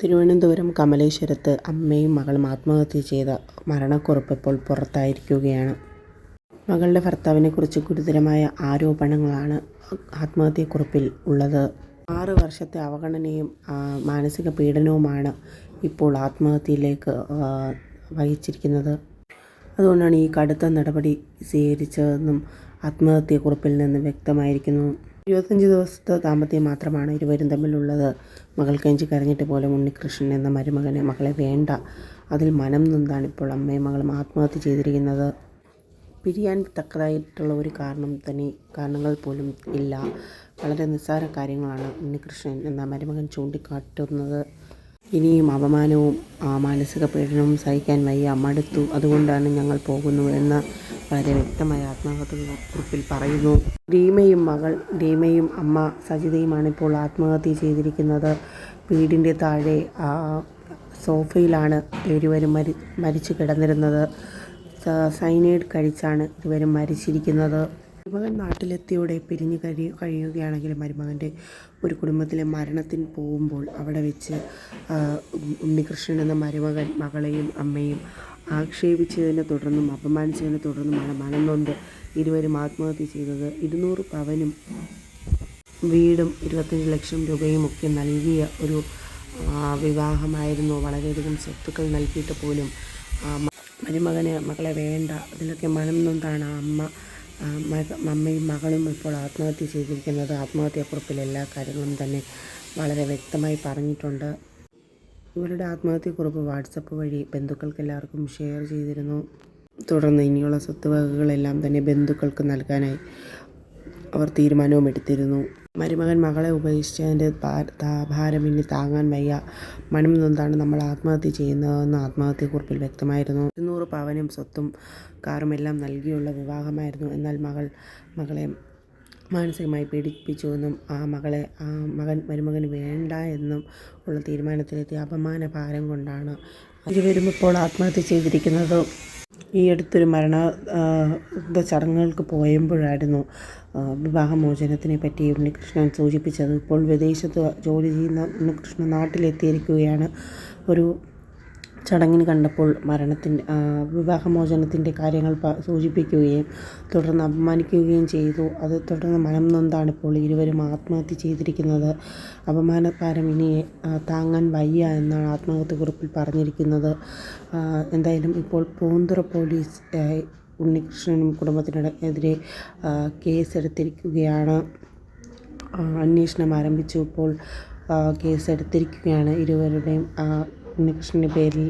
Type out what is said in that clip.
തിരുവനന്തപുരം കമലേശ്വരത്ത് അമ്മയും മകളും ആത്മഹത്യ ചെയ്ത മരണക്കുറിപ്പ് ഇപ്പോൾ പുറത്തായിരിക്കുകയാണ്. മകളുടെ ഭർത്താവിനെക്കുറിച്ച് ഗുരുതരമായ ആരോപണങ്ങളാണ് ആത്മഹത്യക്കുറിപ്പിൽ ഉള്ളത്. ആറ് വർഷത്തെ അവഗണനയും മാനസിക പീഡനവുമാണ് ഇപ്പോൾ ആത്മഹത്യയിലേക്ക് വഹിച്ചിരിക്കുന്നത്. അതുകൊണ്ടാണ് ഈ കടുത്ത നടപടി സ്വീകരിച്ചതെന്നും ആത്മഹത്യക്കുറിപ്പിൽ നിന്ന് വ്യക്തമായിരിക്കുന്നു. ഇരുപത്തഞ്ച് ദിവസത്തെ ദാമ്പത്യം മാത്രമാണ് ഇരുവരും തമ്മിലുള്ളത്. മകൾ കെഞ്ചി കരഞ്ഞിട്ട് പോലും ഉണ്ണികൃഷ്ണൻ എന്ന മരുമകനെ മകളെ വേണ്ട. അതിൽ മനം നൊന്താണ് ഇപ്പോൾ അമ്മയും മകളും ആത്മഹത്യ ചെയ്തിരിക്കുന്നത്. പിരിയാൻ തക്കതായിട്ടുള്ള ഒരു കാരണം തന്നെ കാരണങ്ങൾ പോലും ഇല്ല. വളരെ നിസ്സാര കാര്യങ്ങളാണ് ഉണ്ണികൃഷ്ണൻ എന്ന മരുമകൻ ചൂണ്ടിക്കാട്ടുന്നത്. ഇനിയും അപമാനവും മാനസിക പീഡനവും സഹിക്കാൻ വയ്യ. മടുത്തു. അതുകൊണ്ടാണ് ഞങ്ങൾ പോകുന്നു എന്ന് വളരെ വ്യക്തമായ കുറിപ്പിൽ പറയുന്നു. ഡീമയും മകൾ ഡീമയും അമ്മ സജിതയുമാണ് ഇപ്പോൾ ആത്മഹത്യ ചെയ്തിരിക്കുന്നത്. വീടിന്റെ താഴെ സോഫയിലാണ് ഇരുവരും മരി മരിച്ചു കിടന്നിരുന്നത്. സൈനൈഡ് കഴിച്ചാണ് ഇരുവരും മരിച്ചിരിക്കുന്നത്. മരുമകൻ നാട്ടിലെത്തിയോടെ പിരിഞ്ഞ് കഴി കഴിയുകയാണെങ്കിൽ മരുമകന്റെ ഒരു കുടുംബത്തിലെ മരണത്തിന് പോകുമ്പോൾ അവിടെ വെച്ച് ഉണ്ണികൃഷ്ണൻ എന്ന മരുമകൻ മകളെയും അമ്മയും ആക്ഷേപിച്ചതിനെ തുടർന്നും അപമാനിച്ചതിനെ തുടർന്നുമാണ് മനംനൊന്ത് ഇരുവരും ആത്മഹത്യ ചെയ്തത്. ഇരുന്നൂറ് പവനും വീടും ഇരുപത്തഞ്ച് ലക്ഷം രൂപയും ഒക്കെ നൽകിയ ഒരു വിവാഹമായിരുന്നു. വളരെയധികം സ്വത്തുക്കൾ നൽകിയിട്ട് പോലും മരുമകന് മകളെ വേണ്ട അതിലൊക്കെ മനം നൊന്താണ് അമ്മ അമ്മയും മകളും ഇപ്പോൾ ആത്മഹത്യ ചെയ്തിരിക്കുന്നത് ആത്മഹത്യാക്കുറിപ്പിൽ എല്ലാ കാര്യങ്ങളും തന്നെ വളരെ വ്യക്തമായി പറഞ്ഞിട്ടുണ്ട്. ഇവരുടെ ആത്മഹത്യക്കുറിപ്പ് വാട്സപ്പ് വഴി ബന്ധുക്കൾക്ക് എല്ലാവർക്കും ഷെയർ ചെയ്തിരുന്നു. തുടർന്ന് ഇനിയുള്ള സ്വത്തുവകകളെല്ലാം തന്നെ ബന്ധുക്കൾക്ക് നൽകാനായി അവർ തീരുമാനവും എടുത്തിരുന്നു. മരുമകൻ മകളെ ഉപദേശിച്ചതിന്റെ ഭാരം ഇനി താങ്ങാൻ വയ്യ. മനം നൊന്താണ് നമ്മൾ ആത്മഹത്യ ചെയ്യുന്നതെന്ന് ആത്മഹത്യക്കുറിപ്പിൽ വ്യക്തമായിരുന്നു. ഇരുന്നൂറ് പവനും സ്വത്തും കാറുമെല്ലാം നൽകിയുള്ള വിവാഹമായിരുന്നു. എന്നാൽ മകൾ മകളെ മാനസികമായി പീഡിപ്പിച്ചുവെന്നും ആ മകളെ ആ മകൻ മരുമകന് വേണ്ട എന്നും ഉള്ള തീരുമാനത്തിലെത്തി അപമാന ഭാരം കൊണ്ടാണ് ഇരുവരും ഇപ്പോൾ ആത്മഹത്യ ചെയ്തിരിക്കുന്നത്. ഈ അടുത്തൊരു മരണ ചടങ്ങുകൾക്ക് പോയപ്പോഴായിരുന്നു വിവാഹമോചനത്തിനെ പറ്റി ഉണ്ണികൃഷ്ണൻ സൂചിപ്പിച്ചത്. ഇപ്പോൾ വിദേശത്ത് ജോലി ചെയ്യുന്ന ഉണ്ണികൃഷ്ണൻ നാട്ടിലെത്തിയിരിക്കുകയാണ്. ഒരു ചടങ്ങിന് കണ്ടപ്പോൾ മരണത്തിന്റെ വിവാഹമോചനത്തിന്റെ കാര്യങ്ങൾ സൂചിപ്പിക്കുകയും തുടർന്ന് അപമാനിക്കുകയും ചെയ്തു. അത് തുടർന്ന് മനം നൊന്താണ് ഇപ്പോൾ ഇരുവരും ആത്മഹത്യ ചെയ്തിരിക്കുന്നത്. അപമാനഭാരം ഇനി താങ്ങാൻ വയ്യ എന്നാണ് ആത്മഹത്യക്കുറിപ്പിൽ പറഞ്ഞിരിക്കുന്നത്. എന്തായാലും ഇപ്പോൾ പൂന്തുറ പോലീസ് ഉണ്ണികൃഷ്ണനും കുടുംബത്തിനെതിരെ കേസെടുത്തിരിക്കുകയാണ്. അന്വേഷണം ആരംഭിച്ചു ഇപ്പോൾ കേസെടുത്തിരിക്കുകയാണ് ഇരുവരുടെയും నిక్షిని పేర్లు